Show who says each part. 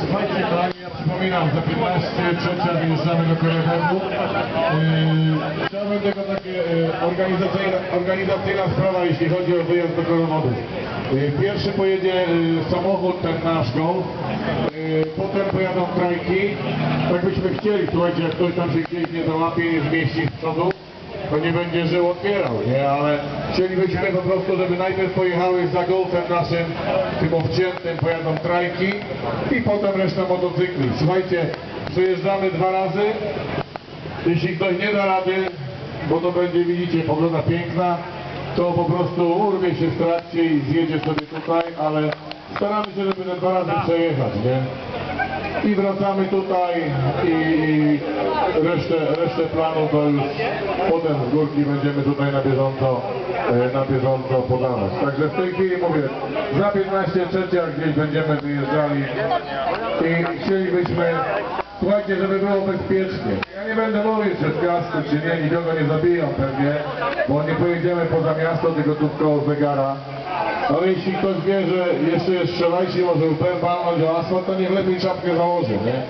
Speaker 1: Słuchajcie, kochani, ja przypominam, za 15 trzecia wyjeżdżamy do Korepetu. Yy, Chciałbym tylko takie y, organizacyjna, organizacyjna sprawa, jeśli chodzi o wyjazd do Korowodu. Pierwszy pojedzie y, samochód ten nasz Golf, y, potem pojadą trajki. Tak byśmy chcieli, słuchajcie, jak ktoś tam się gdzieś nie załapie, nie zmieści z przodu, to nie będzie żył otwierał, nie? Ale chcielibyśmy po prostu, żeby najpierw pojechały za golfem naszym, tym obciętym, pojadą trajki i potem reszta motocykli. Słuchajcie, przejeżdżamy dwa razy. Jeśli ktoś nie da rady, bo to będzie, widzicie, pogoda piękna, to po prostu urwie się w trakcie i zjedzie sobie tutaj, ale staramy się, żeby te dwa razy przejechać, nie? I wracamy tutaj i, i resztę, resztę planu to już potem z górki będziemy tutaj na bieżąco, e, na bieżąco podawać. Także w tej chwili mówię, za 15 trzecia gdzieś będziemy wyjeżdżali i chcielibyśmy, słuchajcie, żeby było bezpiecznie. Ja nie będę mówił, czy w czy nie, nikogo nie zabiją pewnie, bo nie pojedziemy poza miasto, tylko tu koło zegara. Ale jeśli ktoś wie, że jeszcze jest strzelajcie, może łbem walnąć o asfalt, to niech lepiej czapkę założy, nie?